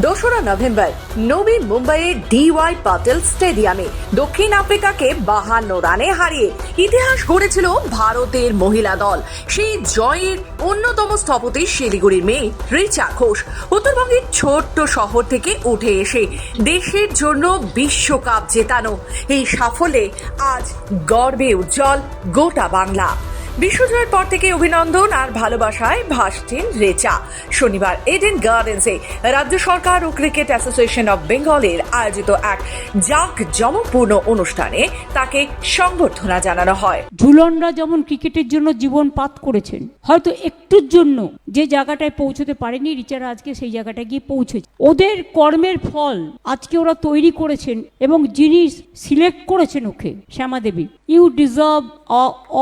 দোসরা নভেম্বর, নবী মুম্বাইয়ের ডিওয়াই পাটেল স্টেডিয়ামে দক্ষিণ আফ্রিকাকে বাহান্ন রানে হারিয়ে ইতিহাস গড়েছিল ভারতের মহিলা দল। সেই জয়ের অন্যতম স্থপতি শিলিগুড়ির মেয়ে রিচা ঘোষ উত্তরবঙ্গের ছোট্ট শহর থেকে উঠে এসে দেশের জন্য বিশ্বকাপ জেতানো। এই সাফল্যে আজ গর্বে উজ্জ্বল গোটা বাংলা। বিশ্বজয়ের পর থেকে অভিনন্দন আর ভালোবাসায় ভাসছেন রেচা। শনিবার এডেন গার্ডেন্সে রাজ্য সরকার ও ক্রিকেট অ্যাসোসিয়েশন অব বেঙ্গলের আয়োজিত এক জাক জমকপূর্ণ অনুষ্ঠানে তাকে সংবর্ধনা জানানো হয়। ঝুলনরা যেমন ক্রিকেটের জন্য জীবন পাত করেছেন, হয়তো একটুর জন্য যে জায়গাটায় পৌঁছতে পারেনি রিচারা আজকে সেই জায়গাটায় গিয়ে পৌঁছেছে। ওদের কর্মের ফল আজকে ওরা তৈরি করেছেন এবং যিনি সিলেক্ট করেছেন ওকে Shyama Devi you deserve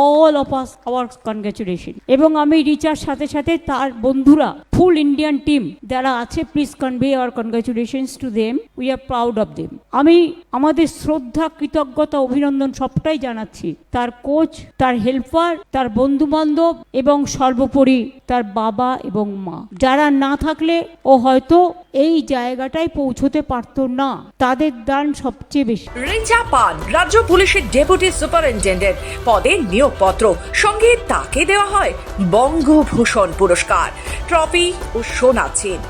all of us our congratulation এবং আমি রিচার সাথে সাথে তার বন্ধুরা ফুল ইন্ডিয়ান টিম যারা আছে please convey our congratulations to them we are proud of them আমি আমাদের শ্রদ্ধা, কৃতজ্ঞতা, অভিনন্দন সবটাই জানাচ্ছি। তার কোচ তার হেল্পার তার বন্ধু বান্ধব এবং সর্বোপরি তার বাবা এবং মা। যারা না থাকলে ও হয়তো এই জায়গাটায় পৌঁছতে পারতো না। তাদের দান সবচেয়ে বেশি। রিচা পান রাজ্য পুলিশের ডেপুটি সুপারিনটেন্ডেন্ট পদে নিয়োগপত্র। সঙ্গে তাকে দেওয়া হয় বঙ্গভূষণ পুরস্কার। ট্রফি ও সোনা চেন।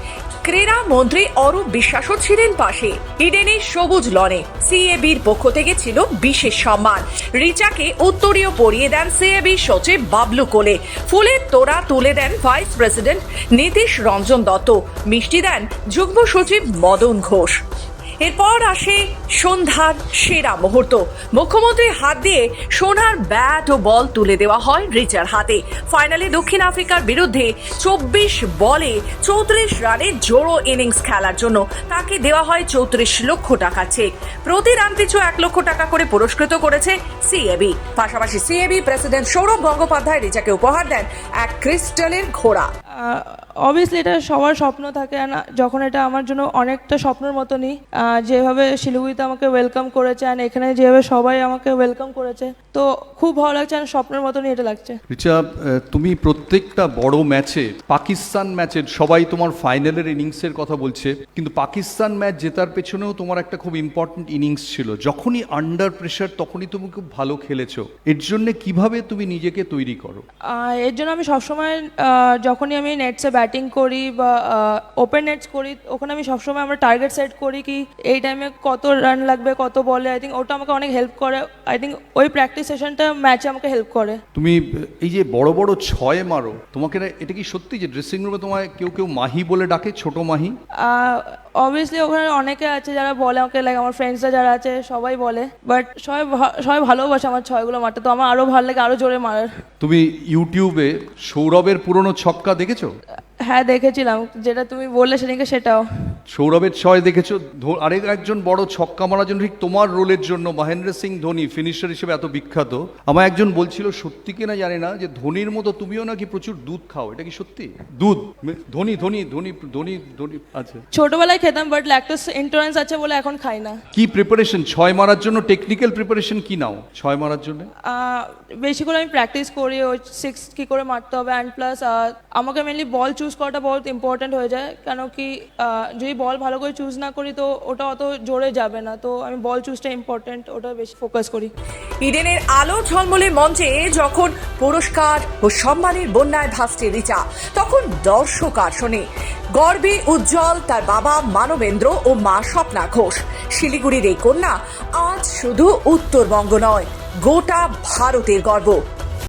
ক্রীড়া মন্ত্রী অরূপ বিশ্বাসও ছিলেন পাশে। ইডেনের সবুজ লনে সিএবির পক্ষ থেকে ছিল বিশেষ সম্মান। রিচাকে উত্তরীয় পরিয়ে দেন সিএবি সচিব বাবলু কোলে। ফুলের তোড়া তুলে দেন ভাইস প্রেসিডেন্ট নীতিশ রঞ্জন দত্ত। মিষ্টি দেন যুগ্ম সচিব মদন ঘোষ। এরপর আসে সন্ধ্যার সেরা মুহূর্ত। মুখ্যমন্ত্রীর হাত দিয়ে সোনার ব্যাট ও বল তুলে দেওয়া হয় রিচার হাতে। ফাইনালে দক্ষিণ আফ্রিকার বিরুদ্ধে চব্বিশ বলে চৌত্রিশ রানের জোড়ো ইনিংস খেলার জন্য তাকে দেওয়া হয় চৌত্রিশ লক্ষ টাকা চেক। প্রতি রান পিছু এক লক্ষ টাকা করে পুরস্কৃত করেছে সিএবি। পাশাপাশি সিএবি প্রেসিডেন্ট সৌরভ গঙ্গোপাধ্যায় রিচাকে উপহার দেন এক ক্রিস্টালের ঘোড়া। অবভিয়াসলি এটা সবার স্বপ্ন থাকে না- যখন এটা আমার জন্য অনেকটা স্বপ্নের মতনই যেভাবে শিলিগুড়িতে আমাকে ওয়েলকাম করেছে অ্যান্ড এখানে যেভাবে সবাই আমাকে ওয়েলকাম করেছে তো খুব ভালো লাগছে আর স্বপ্নের মতনই এটা লাগছে। রিচা তুমি প্রত্যেকটা বড় ম্যাচে পাকিস্তান ম্যাচের সবাই তোমার ফাইনালের ইনিংসের কথা বলছে কিন্তু পাকিস্তান ম্যাচ জেতার পেছনেও তোমার একটা খুব ইম্পর্ট্যান্ট ইনিংস ছিল। যখনই আন্ডার প্রেশার তখনই তুমি খুব ভালো খেলেছো। এর জন্য কীভাবে তুমি নিজেকে তৈরি করো? এর জন্য আমি সবসময় যখনই আমি নেটসে ব্যাটিং করি বা ওপেন নেটস করি ওখানে আমি সবসময় আমরা টার্গেট সেট করি কি এই টাইমে কত রান লাগবে কত বলে আই থিঙ্ক ওটা আমাকে অনেক হেল্প করে। আই থিঙ্ক ওই প্র্যাকটিস সেশনটা ম্যাচে আমাকে হেল্প করে। তুমি এই যে বড় বড় ছয় মারো তোমাকে এটা কি সত্যি যে ড্রেসিং রুমে তোমায় কেউ কেউ মাহি বলে ডাকে ছোট মাহি? অবভিয়াসলি ওখানে অনেকে আছে যারা বলে আমাকে লাইক আমার ফ্রেন্ডসরা যারা আছে সবাই বলে। বাট সবাই সবাই ভালোবাসে আমার ছয়গুলো মারতে তো আমার আরও ভালো লাগে আরও জোরে মারার। তুমি ইউটিউবে সৌরভের পুরনো ছক্কা দেখেছ? হ্যাঁ দেখেছিলাম। যেটা তুমি বললে সেদিনকে সেটাও। সৌরভের ছয় দেখেছ? আরেক একজন বড় ছক্কা মারার জন্য ঠিক তোমার রোলের জন্য মহেন্দ্র সিং ধোনি ফিনিশার হিসেবে এত বিখ্যাত। আমার একজন বলছিল সত্যি কিনা জানি না যে ধোনির মতো তুমিও নাকি প্রচুর দুধ খাও এটা কি সত্যি? দুধ? ধোনি ধোনি ধোনি ধোনি ধোনি আচ্ছা। ছোটবেলায় খেতাম বাট ল্যাকটোস ইন্টুরেন্স আছে বলে এখন খাই না। কি প্রিপারেশন ছয় মারার জন্য টেকনিক্যাল প্রিপারেশন কি নাও? ছয় মারার জন্য? বেশি করে আমি প্র্যাকটিস করি ওই সিক্স কি করে মারতে হবে অ্যান্ড প্লাস আমাকে মেনলি বল চুজ করাটা বহুত ইম্পর্ট্যান্ট হয়ে যায় কেন কি আহ, যদি বল ভালো করে চুজ না করি তো ওটা অত জোরে যাবে না। তো আমি বল চুজটা ইম্পর্ট্যান্ট ওটা বেশি ফোকাস করি। ইডেনের আলো ঝলমলে মঞ্চে যখন পুরস্কার ও সম্মানের বন্যায় ভাসছে রিচা, তখন দর্শক আসনে। গর্বে উজ্জ্বল তার বাবা মানবেন্দ্র ও মা স্বপ্না ঘোষ। শিলিগুড়ির এই কন্যা আজ শুধু উত্তরবঙ্গ নয়, গোটা ভারতের গর্ব।